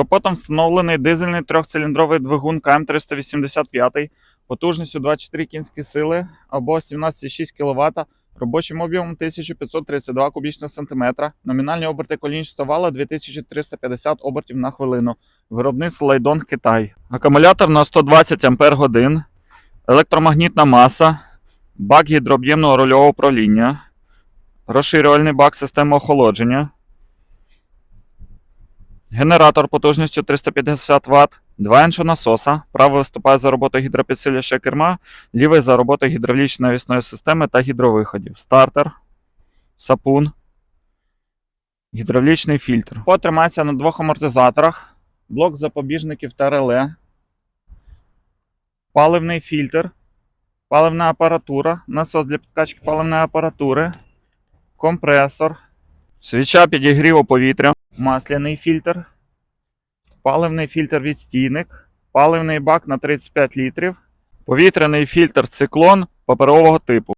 капотом встановлений дизельний трьохциліндровий двигун КМ385 потужністю 24 кінські сили або 17,6 кВт, робочим об'ємом 1532 кубічних сантиметра, номінальні оберти колінчатого вала 2350 обертів на хвилину. Виробництво Лайдон Китай. Акумулятор на 120 Ампер годин, електромагнітна маса, бак гідрооб'ємного рульового управління, розширювальний бак системи охолодження, генератор потужністю 350 Вт, два насоса, правий виступає за роботою гідропідсилювача керма, лівий за роботою гідравлічної навісної системи та гідровиходів, стартер, сапун, гідравлічний фільтр. Потримається на двох амортизаторах, блок запобіжників та реле, паливний фільтр, паливна апаратура, насос для підкачки паливної апаратури, компресор, свіча підігріву повітря, масляний фільтр, паливний фільтр відстійник, паливний бак на 35 літрів, повітряний фільтр циклон паперового типу.